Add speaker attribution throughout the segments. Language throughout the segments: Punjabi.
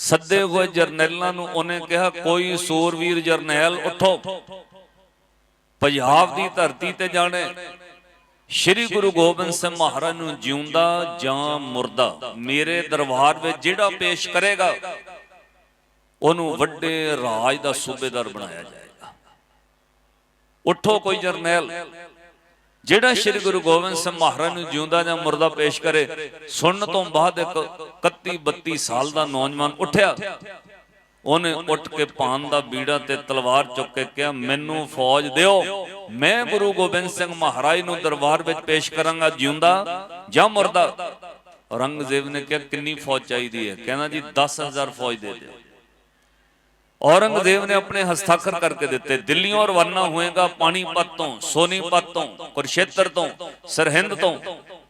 Speaker 1: ਸੱਦੇ ਹੋਏ ਜਰਨੈਲਾਂ ਨੂੰ ਉਹਨੇ ਕਿਹਾ, ਕੋਈ ਸੂਰਵੀਰ ਜਰਨੈਲ ਉਠੋ। ਪੰਜਾਬ ਦੀ ਧਰਤੀ ਤੇ ਜਾਣੇ। ਸ਼੍ਰੀ ਗੁਰੂ ਗੋਬਿੰਦ ਸਿੰਘ ਮਹਾਰਾਜ ਨੂੰ ਜਿਉਂਦਾ ਜਾਂ ਮੁਰਦਾ, ਮੇਰੇ ਦਰਬਾਰ ਵਿੱਚ ਜਿਹੜਾ ਪੇਸ਼ ਕਰੇਗਾ, ਉਹਨੂੰ ਵੱਡੇ ਰਾਜ ਦਾ ਸੂਬੇਦਾਰ ਬਣਾਇਆ ਜਾਏਗਾ। ਉਠੋ ਕੋਈ ਜਰਨੈਲ। ਜਿਹੜਾ ਸ੍ਰੀ ਗੁਰੂ ਗੋਬਿੰਦ ਸਿੰਘ ਮਹਾਰਾਜ ਨੂੰ ਜਿਉਂਦਾ ਜਾਂ ਮੁਰਦਾ ਪੇਸ਼ ਕਰੇ ਸੁਣਨ ਤੋਂ ਬਾਅਦ ਇੱਕ 31 32 ਸਾਲ ਦਾ ਨੌਜਵਾਨ ਉੱਠਿਆ। ਉਹਨੇ ਉੱਠ ਕੇ ਪਾਨ ਦਾ ਬੀੜਾ ਤੇ ਤਲਵਾਰ ਚੁੱਕ ਕੇ ਕਿਹਾ ਮੈਨੂੰ ਫੌਜ ਦਿਓ। ਮੈਂ ਗੁਰੂ ਗੋਬਿੰਦ ਸਿੰਘ ਮਹਾਰਾਜ ਨੂੰ ਦਰਬਾਰ ਵਿੱਚ ਪੇਸ਼ ਕਰਾਂਗਾ ਜਿਉਂਦਾ ਜਾਂ ਮੁਰਦਾ? ਔਰੰਗਜ਼ੇਬ ਨੇ ਕਿਹਾ ਕਿੰਨੀ ਫੌਜ ਚਾਹੀਦੀ ਹੈ? ਕਹਿੰਦਾ ਜੀ 10000 ਫੌਜ ਦੇ ਦਿਓ। ਔਰੰਗਜ਼ੇਬ ਨੇ ਆਪਣੇ ਹਸਤਾਖਰ ਕਰਕੇ ਦਿੱਤੇ। ਦਿੱਲੀੋਂ ਰਵਾਨਾ ਹੋਏਗਾ ਪਾਣੀਪਤ ਤੋਂ ਸੋਨੀਪਤ ਤੋਂ, ਕੁਰਸ਼ੇਤਰ ਤੋਂ, ਸਰਹਿੰਦ ਤੋਂ।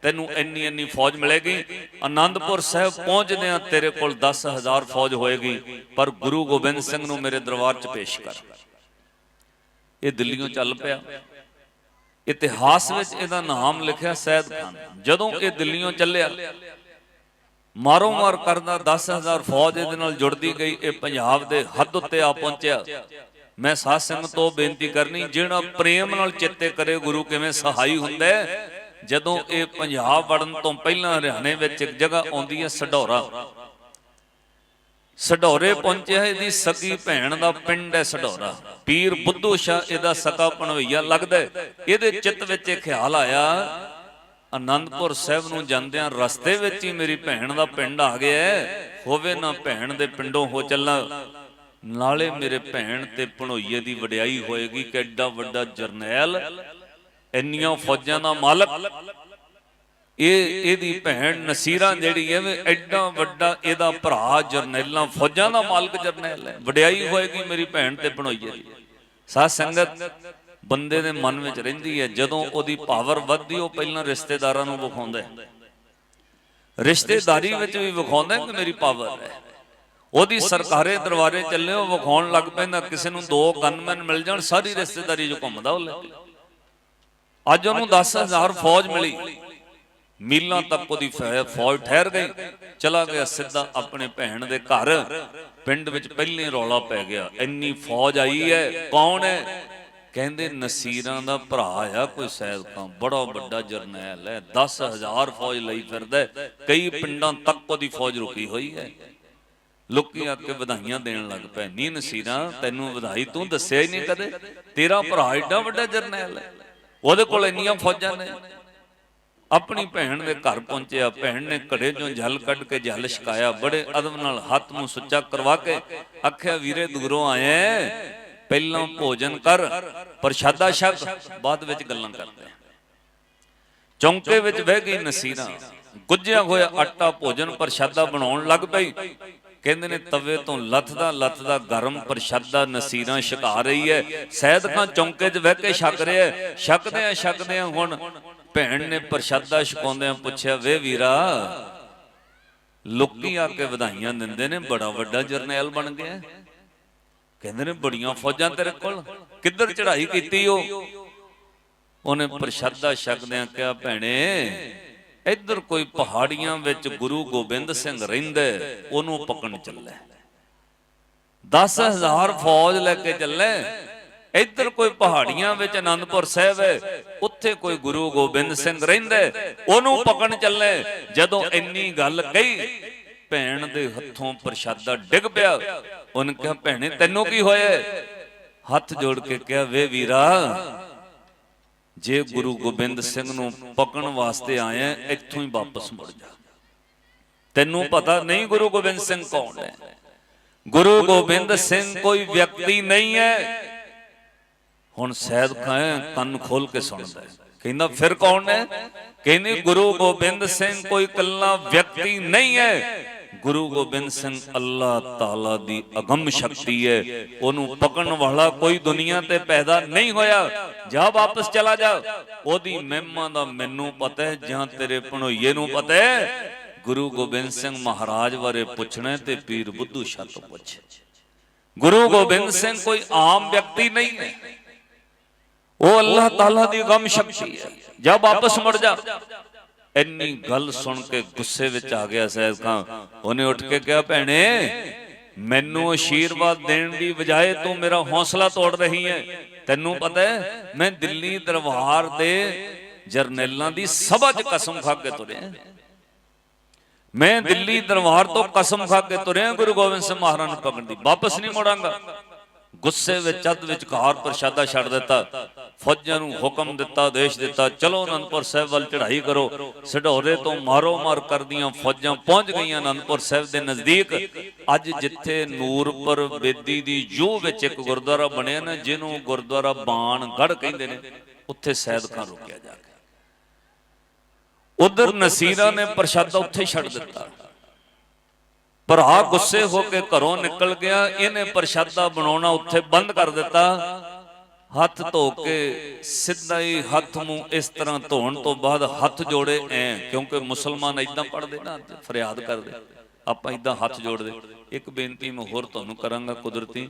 Speaker 1: ਤੈਨੂੰ ਇੰਨੀ ਇੰਨੀ ਫੌਜ ਮਿਲੇਗੀ। ਆਨੰਦਪੁਰ ਸਾਹਿਬ ਪਹੁੰਚਦਿਆਂ ਤੇਰੇ ਕੋਲ 10000 ਫੌਜ ਹੋਏਗੀ। ਪਰ ਗੁਰੂ ਗੋਬਿੰਦ ਸਿੰਘ ਨੂੰ ਮੇਰੇ ਦਰਬਾਰ 'ਚ ਪੇਸ਼ ਕਰ। ਇਹ ਦਿੱਲੀੋਂ ਚੱਲ ਪਿਆ। ਇਤਿਹਾਸ ਵਿੱਚ ਇਹਦਾ ਨਾਮ ਲਿਖਿਆ ਸੈਦ ਖਾਨ। ਜਦੋਂ ਇਹ ਦਿੱਲੀੋਂ ਚੱਲਿਆ ਮਾਰੋ ਮਾਰ ਕਰਦਾ 10000 ਫੌਜ ਇਹਦੇ ਨਾਲ ਜੁੜਦੀ ਗਈ, ਇਹ ਪੰਜਾਬ ਦੇ ਹੱਦ ਉੱਤੇ ਆ ਪਹੁੰਚਿਆ। ਮੈਂ ਸਾਧ ਸੰਗਤ ਤੋਂ ਬੇਨਤੀ ਕਰਨੀ, ਜਿਹੜਾ ਪ੍ਰੇਮ ਨਾਲ ਚਿੱਤੇ ਕਰੇ, ਗੁਰੂ ਕਿਵੇਂ ਸਹਾਈ ਹੁੰਦਾ ਜਦੋਂ ਇਹ ਪੰਜਾਬ ਵੜਨ ਤੋਂ ਪਹਿਲਾਂ ਹਰਿਆਣੇ ਵਿੱਚ ਇੱਕ ਜਗ੍ਹਾ ਆਉਂਦੀ ਹੈ ਸਡੌਰਾ ਸਡੌਰੇ ਪਹੁੰਚਿਆ, ਇਹਦੀ ਸਕੀ ਭੈਣ ਦਾ ਪਿੰਡ ਹੈ ਸਡੌਰਾ ਪੀਰ ਬੁੱਧੂ ਸ਼ਾਹ, ਇਹਦਾ ਸਕਾ ਪਣਵਈਆ ਲੱਗਦਾ ਇਹਦੇ ਚਿੱਤ ਵਿੱਚ ਇਹ ਖਿਆਲ ਆਇਆ ਆਨੰਦਪੁਰ ਸਾਹਿਬ ਨੂੰ ਜਾਂਦਿਆਂ ਰਸਤੇ ਵਿੱਚ ਹੀ ਮੇਰੀ ਭੈਣ ਦਾ ਪਿੰਡ ਆ ਗਿਆ ਹੋਵੇ ਨਾ ਭੈਣ ਦੇ ਪਿੰਡੋਂ ਹੋ ਚੱਲਾਂ। ਨਾਲੇ ਮੇਰੇ ਭੈਣ ਤੇ ਭਣੋਈਏ ਦੀ ਵਡਿਆਈ ਹੋਏਗੀ ਕਿ ਐਡਾ ਵੱਡਾ ਜਰਨੈਲ, ਇੰਨੀਆਂ ਫੌਜਾਂ ਦਾ ਮਾਲਕ। ਇਹ, ਇਹਦੀ ਭੈਣ ਨਸੀਰਾ ਜਿਹੜੀ ਹੈ ਵੀ, ਐਡਾ ਵੱਡਾ ਇਹਦਾ ਭਰਾ ਜਰਨੈਲਾਂ, ਫੌਜਾਂ ਦਾ ਮਾਲਕ ਜਰਨੈਲ ਹੈ। ਵਡਿਆਈ ਹੋਏਗੀ ਮੇਰੀ ਭੈਣ ਤੇ ਭਣੋਈਏ ਦੀ। ਸਾਧ ਸੰਗਤ ਬੰਦੇ ਦੇ ਮਨ ਵਿੱਚ ਰਹਿੰਦੀ ਹੈ, ਜਦੋਂ ਉਹਦੀ ਪਾਵਰ ਵੱਧਦੀ, ਉਹ ਪਹਿਲਾਂ ਰਿਸ਼ਤੇਦਾਰਾਂ ਨੂੰ ਵਿਖਾਉਂਦਾ ਰਿਸ਼ਤੇਦਾਰੀ ਵਿੱਚ ਵੀ ਵਿਖਾਉਂਦਾ ਕਿ ਮੇਰੀ ਪਾਵਰ ਹੈ। ਉਹਦੀ ਸਰਕਾਰੇ ਦਰਬਾਰੇ ਚੱਲੇ, ਉਹ ਵਿਖਾਉਣ ਲੱਗ ਪੈਂਦਾ, ਕਿਸੇ ਨੂੰ ਦੋ ਗਨਮੈਨ ਮਿਲ ਜਾਣ, ਸਾਰੀ ਰਿਸ਼ਤੇਦਾਰੀ ਜੋ ਘੁੰਮਦਾ ਉਹ ਲੈ ਅੱਜ ਉਹਨੂੰ 10000 ਫੌਜ ਮਿਲੀ। ਮੀਲਾਂ ਤੱਕ ਉਹਦੀ ਫੈ- ਫੌਜ ਠਹਿਰ ਗਈ। ਚਲਾ ਗਿਆ ਸਿੱਧਾ ਆਪਣੇ ਭੈਣ ਦੇ ਘਰ। ਪਿੰਡ ਵਿੱਚ ਪਹਿਲੇ ਰੌਲਾ ਪੈ ਗਿਆ। ਇੰਨੀ ਫੌਜ ਆਈ ਹੈ। ਕੌਣ ਹੈ? ਕਹਿੰਦੇ ਨਸੀਰਾਂ ਦਾ ਭਰਾ ਆ ਕੋਈ ਸੈਦ ਖਾਂ ਬੜਾ ਵੱਡਾ ਜਰਨੈਲ ਹੈ। 10000 ਫੌਜ ਲਈ ਫਿਰਦਾ। ਕਈ ਪਿੰਡਾਂ ਤੱਕ ਉਹਦੀ ਫੌਜ ਰੁਕੀ ਹੋਈ ਹੈ। ਲੋਕੀ ਆ ਕੇ ਵਧਾਈਆਂ ਦੇਣ ਲੱਗ ਪਏ। ਨੀ ਨਸੀਰਾਂ ਤੈਨੂੰ ਵਧਾਈ ਤੂੰ ਦੱਸਿਆ ਹੀ ਨਹੀਂ ਕਦੇ। ਤੇਰਾ ਭਰਾ ਏਡਾ ਵੱਡਾ ਜਰਨੈਲ ਹੈ। ਉਹਦੇ ਕੋਲ ਇੰਨੀਆਂ ਫੌਜਾਂ ਨੇ। ਆਪਣੀ ਭੈਣ ਦੇ ਘਰ ਪਹੁੰਚਿਆ ਭੈਣ ਨੇ ਘੜੇ ਚੋਂ ਜਲ ਕੱਢ ਕੇ ਜਲ ਛਕਾਇਆ। ਬੜੇ ਅਦਬ ਨਾਲ ਹੱਥ ਨੂੰ ਸੁੱਚਾ ਕਰਵਾ ਕੇ ਆਖਿਆ ਵੀਰੇ ਦੂਰੋਂ ਆਇਆ ਹੈ, ਪਹਿਲਾਂ ਭੋਜਨ ਕਰ ਪ੍ਰਸ਼ਾਦਾ ਛਕ ਬਾਅਦ ਵਿੱਚ ਗੱਲਾਂ ਕਰਦੇ ਚੌਂਕੇ ਵਿੱਚ ਬਹਿ ਗਈ ਨਸੀਰਾਂ ਗੁੱਜਿਆ ਹੋਇਆ ਆਟਾ ਭੋਜਨ ਪ੍ਰਸ਼ਾਦਾ ਬਣਾਉਣ ਲੱਗ ਪਈ। ਕਹਿੰਦੇ ਨੇ, ਤਵੇ ਤੋਂ ਲੱਥਦਾ ਲੱਥਦਾ ਗਰਮ ਪ੍ਰਸ਼ਾਦਾ ਨਸੀਰਾਂ ਛਕਾ ਰਹੀ ਹੈ। ਸੈਦ ਖਾਂ ਚੌਂਕੇ 'ਚ ਬਹਿ ਕੇ ਛਕ ਰਿਹਾ ਹੈ। ਛਕਦੇ ਆ ਛਕਦੇ ਆ ਹੁਣ। ਭੈਣ ਨੇ ਪ੍ਰਸ਼ਾਦਾ ਛਕਾਉਂਦਿਆਂ ਪੁੱਛਿਆ, ਵੇ ਵੀਰਾ ਲੋਕੀ ਆ ਕੇ ਵਧਾਈਆਂ ਦਿੰਦੇ ਨੇ, ਬੜਾ ਵੱਡਾ ਜਰਨੈਲ ਬਣ ਗਿਆ। ਕਹਿੰਦੇ ਨੇ ਬੜੀਆਂ ਫੌਜਾਂ ਤੇਰੇ ਕੋਲ, ਕਿੱਧਰ ਚੜ੍ਹਾਈ ਕੀਤੀ ਉਹ ਉਹਨੇ ਪ੍ਰਸ਼ਾਦਾ ਛਕਦਿਆਂ ਕਿਹਾ, ਭੈਣੇ, ਇੱਧਰ ਕੋਈ ਪਹਾੜੀਆਂ ਵਿੱਚ ਗੁਰੂ ਗੋਬਿੰਦ ਸਿੰਘ ਰਹਿੰਦਾ ਉਹਨੂੰ ਪਕਣ ਚੱਲੇ। 10000 ਫੌਜ ਲੈ ਕੇ ਚੱਲੇ। ਇੱਧਰ ਕੋਈ ਪਹਾੜੀਆਂ ਵਿੱਚ ਆਨੰਦਪੁਰ ਸਾਹਿਬ ਹੈ, ਉੱਥੇ ਕੋਈ ਗੁਰੂ ਗੋਬਿੰਦ ਸਿੰਘ ਰਹਿੰਦਾ ਉਹਨੂੰ ਪਕਣ ਚੱਲੇ। ਜਦੋਂ ਇੰਨੀ ਗੱਲ ਕਹੀ ਭੈਣ ਦੇ ਹੱਥੋਂ ਪ੍ਰਸ਼ਾਦਾ ਡਿੱਗ ਪਿਆ। ਉਹਨੇ ਕਿਹਾ, ਭੈਣੇ, ਤੈਨੂੰ ਕੀ ਹੋਇਆ? ਹੱਥ ਜੋੜ ਕੇ ਕਿਹਾ, ਵੇ ਵੀਰਾ, ਜੇ ਗੁਰੂ ਗੋਬਿੰਦ ਸਿੰਘ ਨੂੰ ਪਕਣ ਵਾਸਤੇ ਆਇਆ, ਇੱਥੋਂ ਹੀ ਵਾਪਸ ਮੁੜ ਜਾ। ਤੈਨੂੰ ਪਤਾ ਨਹੀਂ ਗੁਰੂ ਗੋਬਿੰਦ ਸਿੰਘ ਕੌਣ ਹੈ? ਗੁਰੂ ਗੋਬਿੰਦ ਸਿੰਘ ਕੋਈ ਵਿਅਕਤੀ ਨਹੀਂ ਹੈ। ਹੁਣ ਸੈਦ ਖਾਂ, ਕੰਨ ਖੋਲ ਕੇ ਸੁਣਦਾ ਹੈ। ਕਹਿੰਦਾ, ਫਿਰ ਕੌਣ ਹੈ? ਕਹਿੰਦੇ, ਗੁਰੂ ਗੋਬਿੰਦ ਸਿੰਘ ਕੋਈ ਕੱਲਾ ਵਿਅਕਤੀ ਨਹੀਂ ਹੈ। ਗੁਰੂ ਗੋਬਿੰਦ ਸਿੰਘ ਅੱਲਾਹ ਤਾਲਾ ਦੀ ਅਗੰਮ ਸ਼ਕਤੀ ਹੈ। ਉਹਨੂੰ ਪਕੜਨ ਵਾਲਾ ਕੋਈ ਦੁਨੀਆ ਤੇ ਪੈਦਾ ਨਹੀਂ ਹੋਇਆ। ਜਾ ਵਾਪਸ ਚਲਾ ਜਾ। ਉਹਦੀ ਮਹਿਮਾ ਦਾ ਮੈਨੂੰ ਪਤਾ ਹੈ, ਜਾਂ ਤੇਰੇ ਭਣੋਈਏ ਨੂੰ ਪਤਾ ਹੈ। ਗੁਰੂ ਗੋਬਿੰਦ ਸਿੰਘ ਮਹਾਰਾਜ ਬਾਰੇ ਪੁੱਛਣਾ ਤੇ ਪੀਰ ਬੁੱਧੂ ਸ਼ਾਹ ਤੋਂ ਪੁੱਛ। ਗੁਰੂ ਗੋਬਿੰਦ ਸਿੰਘ ਕੋਈ ਆਮ ਵਿਅਕਤੀ ਨਹੀਂ ਹੈ। ਉਹ ਅੱਲਾਹ ਤਾਲਾ ਦੀ ਗਮ ਸ਼ਕਤੀ ਹੈ। ਜਾ ਵਾਪਸ ਮੁੜ ਜਾ। ਇੰਨੀ ਗੱਲ ਸੁਣ ਕੇ ਗੁੱਸੇ ਵਿੱਚ ਆ ਗਿਆ ਸੈਦ ਖਾਂ। ਉਹਨੇ ਉੱਠ ਕੇ ਕਿਹਾ, ਭੈਣੇ, ਮੈਨੂੰ ਆਸ਼ੀਰਵਾਦ ਦੇਣ ਦੀ ਬਜਾਏ ਤੂੰ ਮੇਰਾ ਹੌਸਲਾ ਤੋੜ ਰਹੀ ਹੈ ਤੈਨੂੰ ਪਤਾ ਹੈ ਮੈਂ ਦਿੱਲੀ ਦਰਬਾਰ ਦੇ ਜਰਨੈਲਾਂ ਦੀ ਸਭਾ 'ਚ ਕਸਮ ਖਾ ਕੇ ਤੁਰਿਆ। ਮੈਂ ਦਿੱਲੀ ਦਰਬਾਰ ਤੋਂ ਕਸਮ ਖਾ ਕੇ ਤੁਰਿਆ ਗੁਰੂ ਗੋਬਿੰਦ ਸਿੰਘ ਮਹਾਰਾਜ ਨੂੰ ਪਕੜਨ ਦੀ। ਵਾਪਸ ਨਹੀਂ ਮੁੜਾਂਗਾ। ਗੁੱਸੇ ਵਿੱਚ ਅੱਧ ਵਿੱਚ ਘਾਰ ਪ੍ਰਸ਼ਾਦਾ ਛੱਡ ਦਿੱਤਾ ਫੌਜਾਂ ਨੂੰ ਹੁਕਮ ਦਿੱਤਾ, ਦੇਸ਼ ਦਿੱਤਾ, ਚਲੋ ਅਨੰਦਪੁਰ ਸਾਹਿਬ ਵੱਲ ਚੜ੍ਹਾਈ ਕਰੋ, ਸਢੌਰੇ ਤੋਂ ਮਾਰੋ ਮਾਰ ਕਰਦੀਆਂ ਫੌਜਾਂ ਪਹੁੰਚ ਗਈਆਂ ਅਨੰਦਪੁਰ ਸਾਹਿਬ ਦੇ ਨਜ਼ਦੀਕ। ਅੱਜ ਜਿੱਥੇ ਨੂਰਪੁਰ ਬੇਦੀ ਦੀ ਜੂ ਵਿੱਚ ਇੱਕ ਗੁਰਦੁਆਰਾ ਬਣਿਆ ਨਾ, ਜਿਹਨੂੰ ਗੁਰਦੁਆਰਾ ਬਾਣਗੜ ਕਹਿੰਦੇ ਨੇ, ਉੱਥੇ ਸੈਦ ਖਾਨ ਰੁਕਿਆ ਜਾ ਕੇ। ਉਧਰ ਨਸੀਰਾ ਨੇ ਪ੍ਰਸ਼ਾਦਾ ਉੱਥੇ ਛੱਡ ਦਿੱਤਾ। ਭਰਾ ਗੁੱਸੇ ਹੋ ਕੇ ਘਰੋਂ ਨਿਕਲ ਗਿਆ, ਇਹਨੇ ਪ੍ਰਸ਼ਾਦਾ ਬਣਾਉਣਾ ਉੱਥੇ ਬੰਦ ਕਰ ਦਿੱਤਾ। ਹੱਥ ਧੋ ਕੇ ਸਿੱਧਾ ਹੀ ਹੱਥ ਮੂੰਹ ਇਸ ਤਰ੍ਹਾਂ ਧੋਣ ਤੋਂ ਬਾਅਦ ਹੱਥ ਜੋੜੇ, ਐ, ਕਿਉਂਕਿ ਮੁਸਲਮਾਨ ਇਦਾਂ ਪੜਦੇ ਨਾ ਫਰਿਆਦ ਕਰਦੇ। ਆਪਾਂ ਇਦਾਂ ਹੱਥ ਜੋੜਦੇ। ਇੱਕ ਬੇਨਤੀ ਮੈਂ ਹੋਰ ਤੁਹਾਨੂੰ ਕਰਾਂਗਾ ਕੁਦਰਤੀ।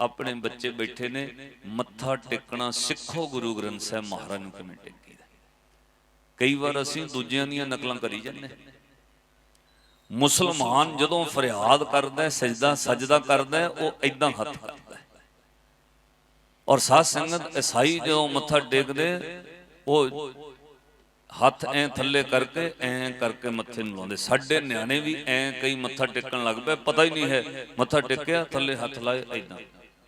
Speaker 1: ਆਪਣੇ ਬੱਚੇ ਬੈਠੇ ਨੇ, ਮੱਥਾ ਟੇਕਣਾ ਸਿੱਖੋ ਗੁਰੂ ਗ੍ਰੰਥ ਸਾਹਿਬ ਮਹਾਰਾਜ ਨੂੰ ਕਿਵੇਂ ਟੇਕੀਦਾ। ਕਈ ਵਾਰ ਅਸੀਂ ਦੂਜਿਆਂ ਦੀਆਂ ਨਕਲਾਂ ਕਰੀ ਜਾਂਦੇ। ਹਾਂ ਮੁਸਲਮਾਨ ਜਦੋਂ ਫਰਿਆਦ ਕਰਦਾ ਹੈ, ਸਜਦਾ ਸਜਦਾ ਕਰਦਾ ਉਹ ਇਦਾਂ ਹੱਥ ਕਰਦਾ ਔਰ ਸਾਧ ਸੰਗਤ ਈਸਾਈ ਜਦੋਂ ਮੱਥਾ ਟੇਕਦੇ ਉਹ ਹੱਥ ਐ ਥੱਲੇ ਕਰਕੇ ਐ ਕਰਕੇ ਮੱਥੇ ਨੂੰ ਲਾਉਂਦੇ। ਸਾਡੇ ਨਿਆਣੇ ਵੀ ਐ ਕਈ ਮੱਥਾ ਟੇਕਣ ਲੱਗ ਪਏ ਪਤਾ ਹੀ ਨਹੀਂ ਹੈ ਮੱਥਾ ਟੇਕਿਆ ਥੱਲੇ ਹੱਥ ਲਾਏ ਐਦਾਂ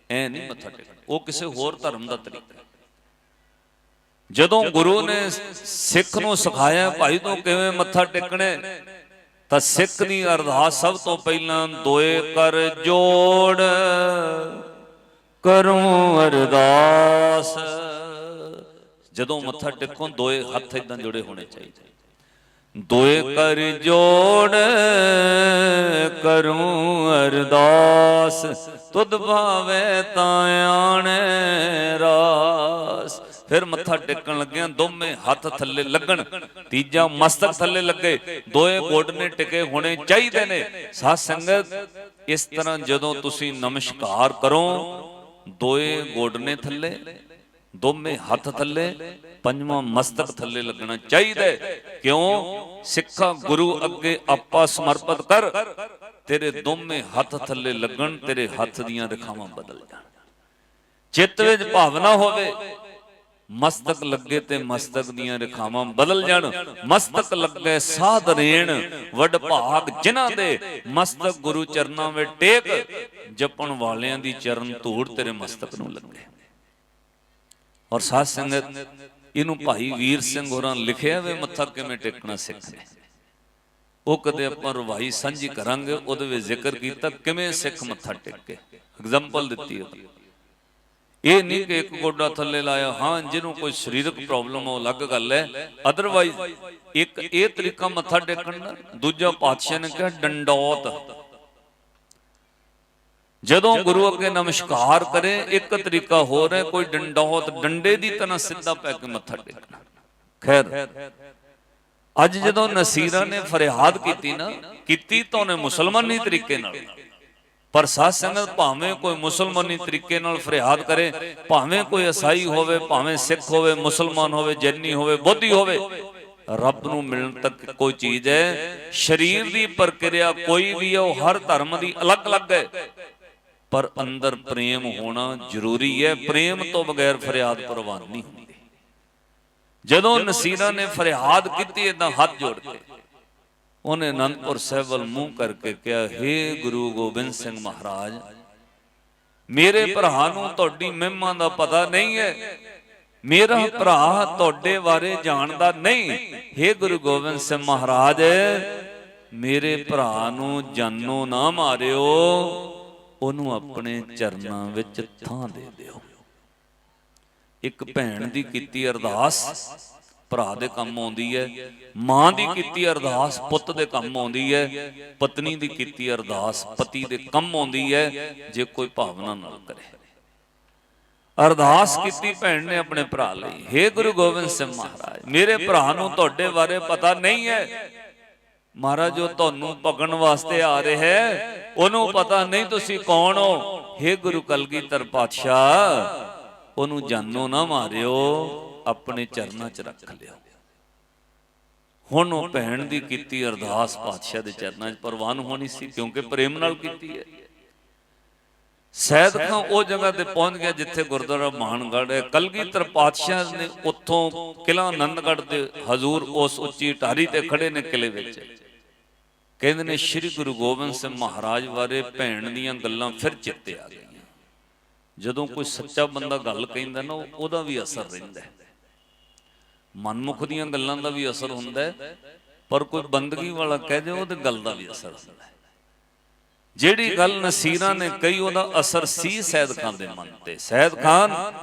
Speaker 1: ਐ ਨਹੀਂ ਮੱਥਾ ਟੇਕਣਾ। ਉਹ ਕਿਸੇ ਹੋਰ ਧਰਮ ਦਾ ਤਰੀਕਾ ਜਦੋਂ ਗੁਰੂ ਨੇ ਸਿੱਖ ਨੂੰ ਸਿਖਾਇਆ ਭਾਈ ਤੂੰ ਕਿਵੇਂ ਮੱਥਾ ਟੇਕਣੇ ਤਾਂ ਸਿੱਖ ਦੀ ਅਰਦਾਸ, ਸਭ ਤੋਂ ਪਹਿਲਾਂ ਦੋਏ ਕਰ ਜੋੜ। ਕਰੂੰ ਅਰਦਾਸ। ਜਦੋਂ ਮੱਥਾ ਟੇਕੋ, ਦੋਏ ਹੱਥ ਇਦਾਂ ਜੁੜੇ ਹੋਣੇ ਚਾਹੀਦੇ। ਦੋਏ ਕਰ ਜੋੜ, ਕਰੂੰ ਅਰਦਾਸ। ਤੁਧ ਭਾਵੇ ਤਾਂ ਆਣੇ ਰਾਸ। ਫਿਰ ਮੱਥਾ ਟੇਕਣ ਲੱਗਿਆਂ ਦੋਵੇਂ ਹੱਥ ਥੱਲੇ ਲੱਗਣ। ਤੀਜਾ ਮਸਤਕ ਥੱਲੇ ਲੱਗੇ। ਦੋਏ ਗੋਡਨੇ ਟਿਕੇ ਹੋਣੇ ਚਾਹੀਦੇ ਨੇ। ਸਾਧ ਸੰਗਤ, ਇਸ ਤਰ੍ਹਾਂ ਜਦੋਂ ਤੁਸੀਂ ਨਮਸਕਾਰ ਕਰੋ, ਦੋਏ ਗੋਡਨੇ ਥੱਲੇ, ਦੋਵੇਂ ਹੱਥ ਥੱਲੇ, ਪੰਜਵਾਂ ਮਸਤਕ ਥੱਲੇ ਲੱਗਣਾ ਚਾਹੀਦਾ ਕਿਉਂ? ਸਿੱਖਾ ਗੁਰੂ ਅੱਗੇ ਆਪਾ ਸਮਰਪਿਤ ਕਰ, ਤੇਰੇ ਦੋਵੇਂ ਹੱਥ ਥੱਲੇ ਲੱਗਣ, ਤੇਰੇ ਹੱਥ ਦੀਆਂ ਰਖਾਵਾਂ ਬਦਲ ਜਾਣ। ਚਿੱਤ ਵਿੱਚ ਭਾਵਨਾ ਹੋਵੇ ਮਸਤਕ ਲੱਗੇ ਤੇ ਮਸਤਕ ਦੀਆਂ ਰੇਖਾਵਾਂ ਬਦਲ ਜਾਣ। ਮਸਤਕ ਲੱਗੇ ਸਾਧ ਰੇਣ, ਵੱਡ ਭਾਗ ਜਿਨ੍ਹਾਂ ਦੇ ਮਸਤਕ ਗੁਰੂ ਚਰਨਾਂ ਵਿੱਚ ਟੇਕ, ਜਪਣ ਵਾਲਿਆਂ ਦੀ ਚਰਨ ਧੂੜ ਤੇਰੇ ਮਸਤਕ ਨੂੰ ਲੱਗੇ। ਔਰ ਸਾਧ ਸੰਗਤ, ਇਹਨੂੰ ਭਾਈ ਵੀਰ ਸਿੰਘ ਹੋਰਾਂ ਲਿਖਿਆ ਵੇ, ਮੱਥਾ ਕਿਵੇਂ ਟੇਕਣਾ ਸਿੱਖ ਉਹ ਕਦੇ ਆਪਾਂ ਰਵਾਈ ਸਾਂਝੀ ਕਰਾਂਗੇ, ਉਹਦੇ ਵਿੱਚ ਜ਼ਿਕਰ ਕੀਤਾ ਕਿਵੇਂ ਸਿੱਖ ਮੱਥਾ ਟੇਕੇ। ਐਗਜ਼ਾਮਪਲ ਦਿੱਤੀ ਉਹਦੀ। ਇਹ ਨਹੀਂ ਕਿ ਇੱਕ ਗੋਡਾ ਥੱਲੇ ਲਾਇਆ, ਹਾਂ, ਜਿਹਨੂੰ ਕੋਈ ਸਰੀਰਕ ਪ੍ਰੋਬਲਮ ਹੋ ਅਲੱਗ ਗੱਲ ਹੈ। ਅਦਰਵਾਈਜ਼ ਇੱਕ ਇਹ ਤਰੀਕਾ ਮੱਥਾ ਟੇਕਣ ਦਾ। ਦੂਜਾ ਪਾਤਸ਼ਾਹ ਨੇ ਕਿਹਾ, ਡੰਡੌਤ। ਜਦੋਂ ਗੁਰੂ ਅੱਗੇ ਨਮਸਕਾਰ ਕਰੇ, ਇੱਕ ਤਰੀਕਾ ਹੋਰ ਹੈ, ਕੋਈ ਡੰਡੌਤ, ਡੰਡੇ ਦੀ ਤਰ੍ਹਾਂ ਸਿੱਧਾ ਪੈ ਕੇ ਮੱਥਾ ਟੇਕਣਾ। ਖੈਰ, ਅੱਜ ਜਦੋਂ ਨਸੀਰਾ ਨੇ ਫਰਿਆਦ ਕੀਤੀ ਨਾ, ਕੀਤੀ ਤਾਂ ਉਹਨੇ ਮੁਸਲਮਾਨੀ ਤਰੀਕੇ ਨਾਲ। ਪਰ ਸਾਧ ਸੰਗਤ ਭਾਵੇਂ ਕੋਈ ਮੁਸਲਮਾਨੀ ਤਰੀਕੇ ਨਾਲ ਫਰਿਆਦ ਕਰੇ, ਭਾਵੇਂ ਕੋਈ ਈਸਾਈ ਹੋਵੇ, ਭਾਵੇਂ ਸਿੱਖ ਹੋਵੇ, ਮੁਸਲਮਾਨ ਹੋਵੇ, ਜੈਨੀ ਹੋਵੇ, ਬੋਧੀ ਹੋਵੇ, ਰੱਬ ਨੂੰ ਮਿਲਣ ਤੱਕ ਕੋਈ ਚੀਜ਼ ਹੈ। ਸਰੀਰ ਦੀ ਪ੍ਰਕਿਰਿਆ ਕੋਈ ਵੀ ਹੈ, ਉਹ ਹਰ ਧਰਮ ਦੀ ਅਲੱਗ-ਅਲੱਗ ਹੈ। ਪਰ ਅੰਦਰ ਪ੍ਰੇਮ ਹੋਣਾ ਜ਼ਰੂਰੀ ਹੈ। ਪ੍ਰੇਮ ਤੋਂ ਬਗੈਰ ਫਰਿਆਦ ਪ੍ਰਵਾਨ ਨਹੀਂ ਹੁੰਦੀ। ਜਦੋਂ ਨਸੀਰਾ ਨੇ ਫਰਿਆਦ ਕੀਤੀ ਇਦਾਂ ਹੱਥ ਜੋੜ ਕੇ। ਉਹਨੇ ਅਨੰਦਪੁਰ ਸਾਹਿਬ ਵੱਲ ਮੂੰਹ ਕਰਕੇ ਕਿਹਾ हे ਗੁਰੂ ਗੋਬਿੰਦ ਸਿੰਘ ਮਹਾਰਾਜ, ਮੇਰੇ ਭਰਾ ਨੂੰ ਤੁਹਾਡੀ ਮਹਿਮਾ ਦਾ ਪਤਾ ਨਹੀਂ ਹੈ। ਮੇਰਾ ਭਰਾ ਤੁਹਾਡੇ ਬਾਰੇ ਜਾਣਦਾ ਨਹੀਂ। हे ਗੁਰੂ ਗੋਬਿੰਦ ਸਿੰਘ ਮਹਾਰਾਜ, ਮੇਰੇ ਭਰਾ ਨੂੰ ਜਾਨੋ ਨਾ ਮਾਰਿਓ। ਉਹਨੂੰ ਆਪਣੇ ਚਰਨਾਂ ਵਿੱਚ ਥਾਂ ਦੇ ਦਿਓ। ਇੱਕ ਭੈਣ ਦੀ ਕੀਤੀ ਅਰਦਾਸ ਭਰਾ ਦੇ ਕੰਮ ਆਉਂਦੀ ਹੈ ਮਾਂ ਦੀ ਕੀਤੀ ਅਰਦਾਸ, ਪੁੱਤ ਦੇ ਕੰਮ ਆਉਂਦੀ ਹੈ ਪਤਨੀ ਦੀ ਕੀਤੀ ਅਰਦਾਸ, ਪਤੀ ਦੇ ਕੰਮ ਆਉਂਦੀ ਹੈ ਜੇ ਕੋਈ ਭਾਵਨਾ ਨਾਲ ਕਰੇ। ਅਰਦਾਸ ਕੀਤੀ ਭੈਣ ਨੇ ਆਪਣੇ ਭਰਾ ਲਈ। हे ਗੁਰੂ ਗੋਬਿੰਦ ਸਿੰਘ ਮਹਾਰਾਜ, ਮੇਰੇ ਭਰਾ ਨੂੰ ਤੁਹਾਡੇ ਬਾਰੇ ਪਤਾ ਨਹੀਂ ਹੈ ਮਹਾਰਾਜ ਜੋ ਤੁਹਾਨੂੰ ਭਗਣ ਵਾਸਤੇ ਆ ਰਿਹਾ ਹੈ ਉਹਨੂੰ ਪਤਾ ਨਹੀਂ ਤੁਸੀਂ ਕੌਣ ਹੋ। हे ਗੁਰੂ ਕਲਗੀਧਰ ਪਾਤਸ਼ਾਹ, ਉਹਨੂੰ ਜਾਨੋ ਨਾ ਮਾਰਿਓ। ਆਪਣੇ ਚਰਨਾਂ 'ਚ ਰੱਖ ਲਿਆ। ਹੁਣ ਉਹ ਭੈਣ ਦੀ ਕੀਤੀ ਅਰਦਾਸ ਪਾਤਸ਼ਾਹ ਦੇ ਚਰਨਾਂ 'ਚ ਪ੍ਰਵਾਨ ਹੋਣੀ ਸੀ, ਕਿਉਂਕਿ ਪ੍ਰੇਮ ਨਾਲ ਕੀਤੀ ਹੈ। ਸੈਦ ਖਾਂ ਉਹ ਜਗ੍ਹਾ ਤੇ ਪਹੁੰਚ ਗਿਆ ਜਿੱਥੇ ਗੁਰਦੁਆਰਾ ਮਾਨਗੜ੍ਹ ਹੈ। ਕਲਗੀਧਰ ਪਾਤਸ਼ਾਹ ਨੇ ਉੱਥੋਂ ਕਿਲਾ ਆਨੰਦਗੜ੍ਹ ਦੇ ਹਜ਼ੂਰ ਉਸ ਉੱਚੀ ਢਾਰੀ ਤੇ ਖੜੇ ਨੇ ਕਿਲੇ ਵਿੱਚ। ਕਹਿੰਦੇ ਨੇ, ਸ੍ਰੀ ਗੁਰੂ ਗੋਬਿੰਦ ਸਿੰਘ ਮਹਾਰਾਜ ਬਾਰੇ ਭੈਣ ਦੀਆਂ ਗੱਲਾਂ ਫਿਰ ਚਿੱਤੇ ਆ ਗਈਆਂ। ਜਦੋਂ ਕੋਈ ਸੱਚਾ ਬੰਦਾ ਗੱਲ ਕਹਿੰਦਾ ਨਾ, ਉਹਦਾ ਵੀ ਅਸਰ ਰਹਿੰਦਾ ਹੈ। ਮਨਮੁਖ ਦੀਆਂ ਗੱਲਾਂ ਦਾ ਵੀ ਅਸਰ ਹੁੰਦਾ ਹੈ ਪਰ ਕੋਈ ਬੰਦਗੀ ਵਾਲਾ ਕਹਿ ਦੇ ਉਹਦੇ ਗੱਲ ਦਾ ਵੀ ਅਸਰ ਹੁੰਦਾ ਹੈ। ਜਿਹੜੀ ਗੱਲ ਨਸੀਰਾਂ ਨੇ ਕਹੀ ਉਹਦਾ ਅਸਰ ਸੀ ਸੈਦ ਖਾਨ ਦੇ ਮਨ ਤੇ। ਸੈਦ ਖਾਨ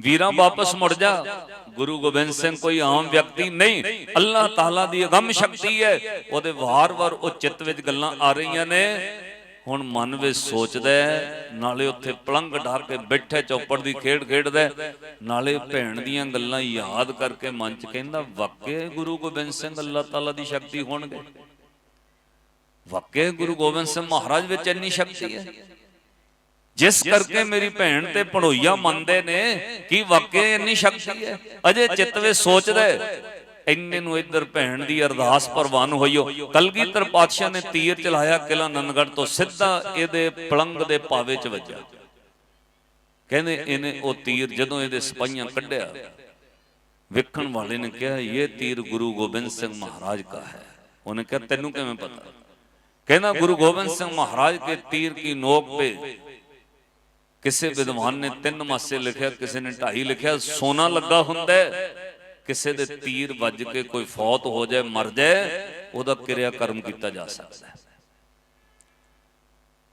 Speaker 1: ਵੀਰਾਂ ਵਾਪਸ ਮੁੜ ਜਾ। ਗੁਰੂ ਗੋਬਿੰਦ ਸਿੰਘ ਕੋਈ ਆਮ ਵਿਅਕਤੀ ਨਹੀਂ। ਅੱਲਾਹ ਤਾਲਾ ਦੀ ਅਗੰਮ ਸ਼ਕਤੀ ਹੈ। ਉਹਦੇ ਵਾਰ-ਵਾਰ ਉਹ ਚਿੱਤ ਵਿੱਚ ਗੱਲਾਂ ਆ ਰਹੀਆਂ ਨੇ। ਹੁਣ ਮਨ ਵਿੱਚ ਸੋਚਦਾ ਨਾਲੇ ਉੱਥੇ ਪਲੰਗ ਢਾ ਕੇ ਬੈਠੇ, ਚੌਪੜ ਦੀ ਖੇਡ ਖੇਡਦਾ ਨਾਲੇ ਭੈਣ ਦੀਆਂ ਗੱਲਾਂ ਯਾਦ ਕਰਕੇ ਮਨ 'ਚ ਕਹਿੰਦਾ ਵਾਕਿਆ ਗੁਰੂ ਗੋਬਿੰਦ ਸਿੰਘ ਅੱਲਾਹ ਤਾਲਾ ਦੀ ਸ਼ਕਤੀ ਹੋਣਗੇ। ਵਾਕਿਆ ਗੁਰੂ ਗੋਬਿੰਦ ਸਿੰਘ ਮਹਾਰਾਜ ਵਿੱਚ ਇੰਨੀ ਸ਼ਕਤੀ ਹੈ। ਜਿਸ ਕਰਕੇ ਮੇਰੀ ਭੈਣ ਤੇ ਪੜੋਈਆ ਮੰਨਦੇ ਨੇ ਕਿ ਵਾਕਿਆ ਇੰਨੀ ਸ਼ਕਤੀ ਹੈ। ਅਜੇ ਚਿੱਤ ਵਿੱਚ ਸੋਚਦਾ ਇੰਨੇ ਨੂੰ ਇੱਧਰ ਭੈਣ ਦੀ ਅਰਦਾਸ ਪ੍ਰਵਾਨ ਹੋਈਓ। ਕਲਗੀਧਰ ਪਾਤਸ਼ਾਹ ਨੇ ਤੀਰ ਚਲਾਇਆ ਕਿਲਾ ਆਨੰਦਗੜ੍ਹ ਤੋਂ ਸਿੱਧਾ ਇਹਦੇ ਪਲੰਗ ਦੇ ਪਾਵੇ 'ਚ ਵੱਜਿਆ। ਕਹਿੰਦੇ ਇਹਨੇ ਉਹ ਤੀਰ ਜਦੋਂ ਇਹਦੇ ਸਿਪਾਹੀਆਂ ਕੱਢਿਆ, ਵੇਖਣ ਵਾਲੇ ਨੇ ਕਿਹਾ, ਇਹ ਤੀਰ ਗੁਰੂ ਗੋਬਿੰਦ ਸਿੰਘ ਮਹਾਰਾਜ ਦਾ ਹੈ। ਉਹਨੇ ਕਿਹਾ, ਤੈਨੂੰ ਕਿਵੇਂ ਪਤਾ? ਕਹਿੰਦਾ, ਗੁਰੂ ਗੋਬਿੰਦ ਸਿੰਘ ਮਹਾਰਾਜ ਕੇ ਤੀਰ ਕੀ ਨੋਕ पे ਕਿਸੇ ਵਿਦਵਾਨ ਨੇ ਤਿੰਨ ਮਾਸੇ ਲਿਖਿਆ, ਕਿਸੇ ਨੇ ਢਾਈ ਲਿਖਿਆ, ਸੋਨਾ ਲੱਗਾ ਹੁੰਦਾ ਹੈ। ਕਿਸੇ ਦੇ ਤੀਰ ਵੱਜ ਕੇ ਕੋਈ ਫੌਤ ਹੋ ਜਾਏ, ਮਰ ਜਾਏ, ਉਹਦਾ ਕਿਰਿਆ ਕਰਮ ਕੀਤਾ ਜਾ ਸਕਦਾ ਹੈ।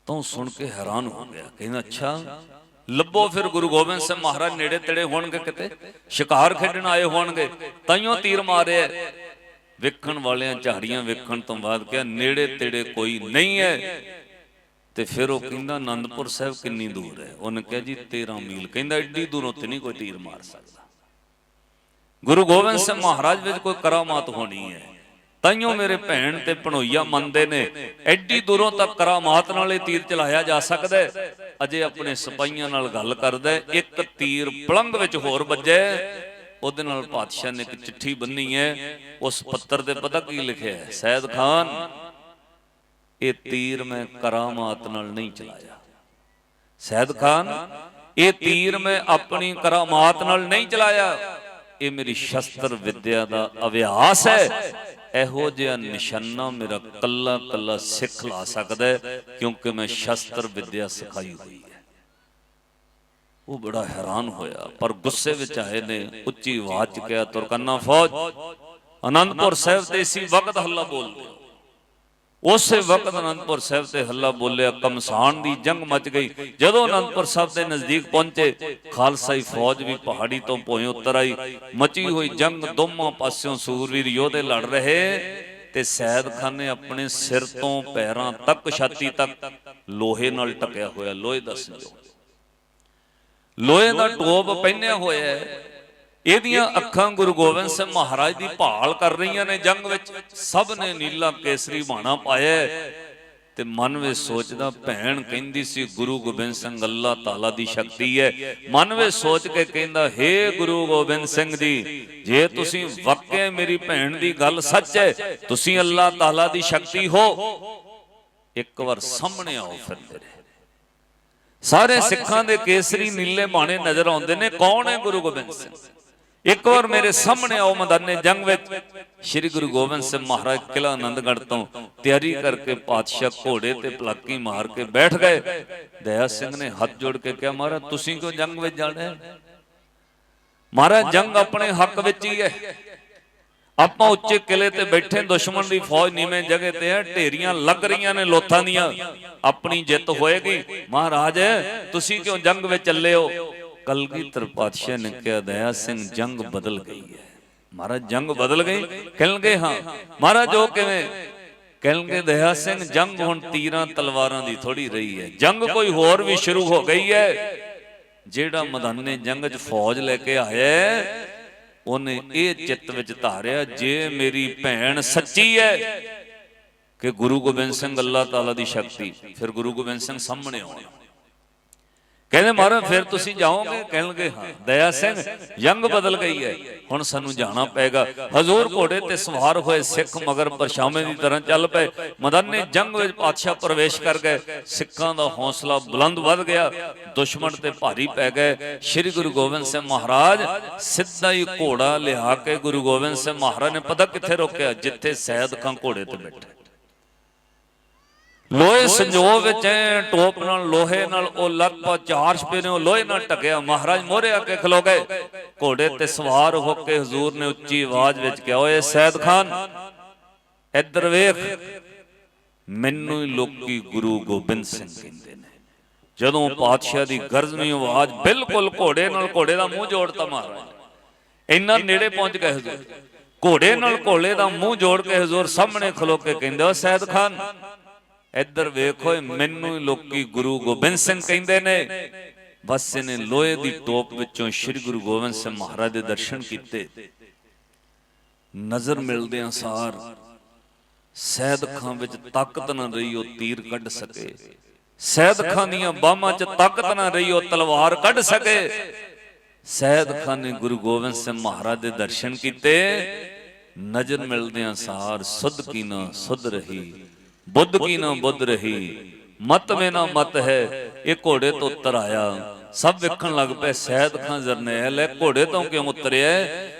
Speaker 1: ਤਾਂ ਉਹ ਸੁਣ ਕੇ ਹੈਰਾਨ ਹੋ ਗਿਆ, ਕਹਿੰਦਾ, ਅੱਛਾ, ਲੱਭੋ ਫਿਰ ਗੁਰੂ ਗੋਬਿੰਦ ਸਿੰਘ ਮਹਾਰਾਜ ਨੇੜੇ ਤੇੜੇ ਹੋਣਗੇ ਕਿਤੇ? ਸ਼ਿਕਾਰ ਖੇਡਣ ਆਏ ਹੋਣਗੇ, ਤਾਈਓ ਤੀਰ ਮਾਰਿਆ ਵੇਖਣ ਵਾਲਿਆਂ ਝਾੜੀਆਂ ਵੇਖਣ ਤੋਂ ਬਾਅਦ ਕਿਹਾ, ਨੇੜੇ ਤੇੜੇ ਕੋਈ ਨਹੀਂ ਹੈ। ਤੇ ਫਿਰ ਉਹ ਕਹਿੰਦਾ, ਆਨੰਦਪੁਰ ਸਾਹਿਬ ਕਿੰਨੀ ਦੂਰ ਹੈ? ਉਹਨੇ ਕਿਹਾ, ਜੀ 13 ਮੀਲ। ਕਹਿੰਦਾ, ਐਡੀ ਦੂਰੋਂ ਤੇ ਨਹੀਂ ਕੋਈ ਤੀਰ ਮਾਰ ਸਕਦਾ। ਗੁਰੂ ਗੋਬਿੰਦ ਸਿੰਘ ਮਹਾਰਾਜ ਵਿੱਚ ਕੋਈ ਕਰਾਮਾਤ ਹੋਣੀ ਹੈ। ਤਾਈਓ ਮੇਰੇ ਭੈਣ ਤੇ ਭਣੋਈਆ ਮੰਨਦੇ ਨੇ, ਐਡੀ ਦੂਰੋਂ ਤੱਕ ਕਰਾਮਾਤ ਨਾਲ ਇਹ ਤੀਰ ਚਲਾਇਆ ਜਾ ਸਕਦਾ ਹੈ। ਅਜੇ ਆਪਣੇ ਸਿਪਾਹੀਆਂ ਨਾਲ ਗੱਲ ਕਰਦਾ ਇੱਕ ਤੀਰ ਪਲੰਗ ਵਿੱਚ ਹੋਰ ਵੱਜਿਆ ਉਹਦੇ ਨਾਲ ਪਾਤਸ਼ਾਹ ਨੇ ਇੱਕ ਚਿੱਠੀ ਬੰਨੀ ਹੈ, ਉਸ ਪੱਤਰ ਤੇ ਪਤਾ ਕੀ ਲਿਖਿਆ ਹੈ? ਸੈਦ ਖਾਨ, ਇਹ ਤੀਰ ਮੈਂ ਕਰਾਮਾਤ ਨਾਲ ਨਹੀਂ ਚਲਾਇਆ। ਸੈਦ ਖਾਨ, ਇਹ ਤੀਰ ਮੈਂ ਆਪਣੀ ਕਰਾਮਾਤ ਨਾਲ ਨਹੀਂ ਚਲਾਇਆ। ਇਹ ਮੇਰੀ ਸ਼ਸਤਰ ਵਿਦਿਆ ਦਾ ਅਭਿਆਸ ਹੈ। ਇਹੋ ਜਿਹਾ ਨਿਸ਼ਾਨਾ ਮੇਰਾ ਕੱਲਾ ਕੱਲਾ ਸਿੱਖ ਲਾ ਸਕਦਾ ਹੈ, ਕਿਉਂਕਿ ਮੈਂ ਸ਼ਸਤਰ ਵਿਦਿਆ ਸਿਖਾਈ ਹੋਈ ਹੈ। ਉਹ ਬੜਾ ਹੈਰਾਨ ਹੋਇਆ, ਪਰ ਗੁੱਸੇ ਵਿੱਚ ਆਏ ਨੇ, ਉੱਚੀ ਆਵਾਜ਼ ਚ ਕਿਹਾ, ਤੁਰਕੰਨਾ ਫੌਜ। ਅਨੰਦਪੁਰ ਸਾਹਿਬ ਤੇ ਇਸੀ ਵਕਤ ਹੱਲਾ ਬੋਲਦੇ ਹੋ। ਉਸੇ ਵਕਤ ਅਨੰਦਪੁਰ ਸਾਹਿਬ ਤੇ ਹੱਲਾ ਬੋਲਿਆ, ਕਮਸਾਨ ਦੀ ਜੰਗ ਮਚ ਗਈ। ਜਦੋਂ ਅਨੰਦਪੁਰ ਸਾਹਿਬ ਦੇ ਨਜ਼ਦੀਕ ਪਹੁੰਚੇ, ਖਾਲਸਾਈ ਫੌਜ ਵੀ ਪਹਾੜੀ ਤੋਂ ਭੋਏ ਉਤਰ ਆਈ। ਮਚੀ ਹੋਈ ਜੰਗ ਦੋਵਾਂ ਪਾਸਿਓਂ ਸੂਰਵੀਰ ਯੋਧੇ ਲੜ ਰਹੇ ਤੇ ਸੈਦ ਖਾਨ ਨੇ ਆਪਣੇ ਸਿਰ ਤੋਂ ਪੈਰਾਂ ਤੱਕ ਛਾਤੀ ਤੱਕ ਲੋਹੇ ਨਾਲ ਟਕਿਆ ਹੋਇਆ, ਲੋਹੇ ਦਾ ਸੰਜੋਗ। ਲੋਹੇ ਦਾ ਟੋਪ ਪਹਿਨਿਆ ਹੋਇਆ ਹੈ। ਇਹਦੀਆਂ ਅੱਖਾਂ ਗੁਰੂ ਗੋਬਿੰਦ ਸਿੰਘ ਮਹਾਰਾਜ ਦੀ ਭਾਲ ਕਰ ਰਹੀਆਂ ਨੇ ਜੰਗ ਵਿੱਚ। ਸਭ ਨੇ ਨੀਲਾ ਕੇਸਰੀ ਬਾਣਾ ਪਾਇਆ ਤੇ ਮਨ ਵਿੱਚ ਸੋਚਦਾ ਭੈਣ ਕਹਿੰਦੀ ਸੀ ਗੁਰੂ ਗੋਬਿੰਦ ਸਿੰਘ ਅੱਲਾਹ ਤਾਲਾ ਦੀ ਸ਼ਕਤੀ ਹੈ। ਮਨ ਵਿੱਚ ਸੋਚ ਕੇ ਕਹਿੰਦਾ ਹੇ ਗੁਰੂ ਗੋਬਿੰਦ ਸਿੰਘ ਜੀ ਜੇ ਤੁਸੀਂ ਵਾਕਿਆ ਮੇਰੀ ਭੈਣ ਦੀ ਗੱਲ ਸੱਚ ਹੈ ਤੁਸੀਂ ਅੱਲਾਹ ਤਾਲਾ ਦੀ ਸ਼ਕਤੀ ਹੋ। ਇੱਕ ਵਾਰ ਸਾਹਮਣੇ ਆਓ ਫਿਰ ਮੇਰੇ। ਸਾਰੇ ਸਿੱਖਾਂ ਦੇ ਕੇਸਰੀ ਨੀਲੇ ਬਾਣੇ ਨਜ਼ਰ ਆਉਂਦੇ ਨੇ ਕੌਣ ਹੈ ਗੁਰੂ ਗੋਬਿੰਦ ਸਿੰਘ ਇੱਕ ਵਾਰ ਮੇਰੇ ਸਾਹਮਣੇ ਆਓ ਮੈਦਾਨੇ ਜੰਗ ਵਿੱਚ। ਸ੍ਰੀ ਗੁਰੂ ਗੋਬਿੰਦ ਸਿੰਘ ਮਹਾਰਾਜ ਕਿਲਾ ਆਨੰਦਗੜ੍ਹ ਤੋਂ ਤਿਆਰੀ ਕਰਕੇ ਪਾਤਸ਼ਾਹ ਘੋੜੇ ਤੇ ਪਲਾਕੀ ਮਾਰ ਕੇ ਬੈਠ ਗਏ। ਦਇਆ ਸਿੰਘ ਨੇ ਹੱਥ ਜੋੜ ਕੇ ਕਿਹਾ, ਮਹਾਰਾਜ, ਤੁਸੀਂ ਕਿਉਂ ਜੰਗ ਵਿੱਚ ਜਾਣਾ ਮਹਾਰਾਜ, ਜੰਗ ਆਪਣੇ ਹੱਕ ਵਿੱਚ ਹੀ ਹੈ। ਆਪਾਂ ਉੱਚੇ ਕਿਲੇ ਤੇ ਬੈਠੇ ਦੁਸ਼ਮਣ ਦੀ ਫੌਜ ਨੀਵੇਂ ਜਗ੍ਹਾ ਤੇ ਹੈ, ਢੇਰੀਆਂ ਲੱਗ ਰਹੀਆਂ ਨੇ ਲੋਥਾਂ ਦੀਆਂ। ਆਪਣੀ ਜਿੱਤ ਹੋਏਗੀ। ਮਹਾਰਾਜ, ਤੁਸੀਂ ਕਿਉਂ ਜੰਗ ਵਿੱਚ ਚੱਲੇ ਹੋ? ਕਲਗੀਧਰ ਪਾਤਸ਼ਾਹ ਨੇ ਕਿਹਾ ਦਇਆ ਸਿੰਘ ਜੰਗ ਬਦਲ ਗਈ ਹੈ। ਮਹਾਰਾਜ ਜੰਗ ਬਦਲ ਗਈ ਕਹਿਣਗੇ ਹਾਂ ਮਹਾਰਾਜ ਉਹ ਕਿਵੇਂ? ਕਹਿਣਗੇ ਦਇਆ ਸਿੰਘ ਜੰਗ ਹੁਣ ਤੀਰਾਂ ਤਲਵਾਰਾਂ ਦੀ ਥੋੜੀ ਰਹੀ ਹੈ। ਜੰਗ ਕੋਈ ਹੋਰ ਵੀ ਸ਼ੁਰੂ ਹੋ ਗਈ ਹੈ। ਜਿਹੜਾ ਮੈਦਾਨੇ ਜੰਗ 'ਚ ਫੌਜ ਲੈ ਕੇ ਆਇਆ ਉਹਨੇ ਇਹ ਚਿੱਤ ਵਿੱਚ ਧਾਰਿਆ ਜੇ ਮੇਰੀ ਭੈਣ ਸੱਚੀ ਹੈ ਕਿ ਗੁਰੂ ਗੋਬਿੰਦ ਸਿੰਘ ਅੱਲਾਹ ਤਾਲਾ ਦੀ ਸ਼ਕਤੀ ਫਿਰ ਗੁਰੂ ਗੋਬਿੰਦ ਸਿੰਘ ਸਾਹਮਣੇ ਆਉਣਾ। ਕਹਿੰਦੇ ਮਹਾਰਾਜ ਫਿਰ ਤੁਸੀਂ ਜਾਓਗੇ? ਕਹਿਣਗੇ ਹਾਂ। ਦਇਆ ਸਿੰਘ ਯੰਗ ਬਦਲ ਗਈ ਹੈ। ਹੁਣ ਸਾਨੂੰ ਜਾਣਾ ਪਏਗਾ। ਹਜ਼ੂਰ ਘੋੜੇ ਤੇ ਸਵਾਰ ਹੋਏ ਸਿੱਖ ਮਗਰ ਪਰਛਾਵੇਂ ਦੀ ਤਰ੍ਹਾਂ ਚੱਲ ਪਏ। ਮਦਨ ਜੰਗ ਵਿੱਚ ਪਾਤਸ਼ਾਹ ਪ੍ਰਵੇਸ਼ ਕਰ ਗਏ। ਸਿੱਖਾਂ ਦਾ ਹੌਸਲਾ ਬੁਲੰਦ ਵੱਧ ਗਿਆ। ਦੁਸ਼ਮਣ ਤੇ ਭਾਰੀ ਪੈ ਗਏ। ਸ੍ਰੀ ਗੁਰੂ ਗੋਬਿੰਦ ਸਿੰਘ ਮਹਾਰਾਜ ਸਿੱਧਾ ਹੀ ਘੋੜਾ ਲਿਆ ਕੇ ਗੁਰੂ ਗੋਬਿੰਦ ਸਿੰਘ ਮਹਾਰਾਜ ਨੇ ਪਤਾ ਕਿੱਥੇ ਰੋਕਿਆ? ਜਿੱਥੇ ਸੈਦ ਖਾਂ ਘੋੜੇ ਤੇ ਬੈਠੇ। ਲੋਹੇ ਸੰਜੋਗ ਵਿੱਚ ਐ ਟੋਪ ਨਾਲ ਲੋਹੇ ਨਾਲ ਉਹ ਲਗਭਗ ਚਾਰ ਛਪੇ ਨੇ ਉਹ ਲੋਹੇ ਨਾਲ ਟਕਿਆ ਮਹਾਰਾਜ ਮੋਹਰੇ ਆ ਕੇ ਖਲੋ ਗਏ। ਘੋੜੇ ਤੇ ਸਵਾਰ ਹੋ ਕੇ ਹਜ਼ੂਰ ਨੇ ਉੱਚੀ ਆਵਾਜ਼ ਵਿੱਚ ਕਿਹਾ, ਓਏ ਸੈਦ ਖਾਨ, ਇੱਧਰ ਵੇਖ। ਮੈਨੂੰ ਹੀ ਲੋਕੀ ਗੁਰੂ ਗੋਬਿੰਦ ਸਿੰਘ ਕਹਿੰਦੇ ਨੇ। ਜਦੋਂ ਪਾਤਸ਼ਾਹ ਦੀ ਗਰਜਵੀਂ ਆਵਾਜ਼ ਬਿਲਕੁਲ ਘੋੜੇ ਨਾਲ ਘੋੜੇ ਦਾ ਮੂੰਹ ਜੋੜਤਾ ਮਹਾਰਾਜ ਇੰਨਾ ਨੇੜੇ ਪਹੁੰਚ ਗਏ ਹਜ਼ੂਰ। ਘੋੜੇ ਨਾਲ ਘੋੜੇ ਦਾ ਮੂੰਹ ਜੋੜ ਕੇ ਹਜ਼ੂਰ ਸਾਹਮਣੇ ਖਲੋ ਕੇ ਕਹਿੰਦੇ, ਓ ਸੈਦ ਖਾਨ ਇੱਧਰ ਵੇਖੋ ਇਹ ਮੈਨੂੰ ਲੋਕੀ ਗੁਰੂ ਗੋਬਿੰਦ ਸਿੰਘ ਕਹਿੰਦੇ ਨੇ। ਬਸ ਇਹਨੇ ਲੋਹੇ ਦੀ ਟੋਪ ਵਿੱਚੋਂ ਸ੍ਰੀ ਗੁਰੂ ਗੋਬਿੰਦ ਸਿੰਘ ਮਹਾਰਾਜ ਦੇ ਦਰਸ਼ਨ ਕੀਤੇ। ਨਜ਼ਰ ਮਿਲਦੇ ਸਾਰ ਸੈਦ ਖਾਂ ਵਿੱਚ ਤਾਕਤ ਨਾ ਰਹੀ ਉਹ ਤੀਰ ਕੱਢ ਸਕੇ। ਸੈਦ ਖਾਂ ਦੀਆਂ ਬਾਹਾਂ 'ਚ ਤਾਕਤ ਨਾ ਰਹੀ ਉਹ ਤਲਵਾਰ ਕੱਢ ਸਕੇ। ਸੈਦ ਖਾਨ ਨੇ ਗੁਰੂ ਗੋਬਿੰਦ ਸਿੰਘ ਮਹਾਰਾਜ ਦੇ ਦਰਸ਼ਨ ਕੀਤੇ। ਨਜ਼ਰ ਮਿਲਦਿਆਂ ਸਾਰ, ਸੁਧ ਕੀ ਨਾ ਸੁਧ ਰਹੀ। ਬੁੱਧ ਕੀ ਨਾ ਬੁੱਧ ਰਹੀ? ਮਤ ਮੇ ਨਾ ਮਤ ਹੈ, ਇਹ ਘੋੜੇ ਤੋਂ ਉਤਰ ਆਇਆ। ਸਭ ਵੇਖਣ ਲੱਗ ਪਏ, ਸੈਦ ਖਾਨ ਜਰਨੈਲ ਹੈ, ਘੋੜੇ ਤੋਂ ਕਿਉਂ ਉਤਰਿਆ?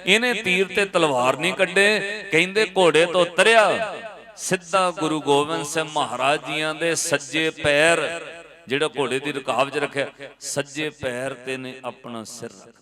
Speaker 1: ਇਹਨੇ ਤੀਰ ਤੇ ਤਲਵਾਰ ਨਹੀਂ ਕੱਢੇ, ਕਹਿੰਦੇ ਘੋੜੇ ਤੋਂ ਉਤਰਿਆ। ਸਿੱਧਾ ਗੁਰੂ ਗੋਬਿੰਦ ਸਿੰਘ ਮਹਾਰਾਜ ਜੀਆਂ ਦੇ ਸੱਜੇ ਪੈਰ, ਜਿਹੜਾ ਘੋੜੇ ਦੀ ਰਕਾਬ 'ਚ ਰੱਖਿਆ, ਸੱਜੇ ਪੈਰ ਤੇ ਨੇ ਆਪਣਾ ਸਿਰ ਰੱਖ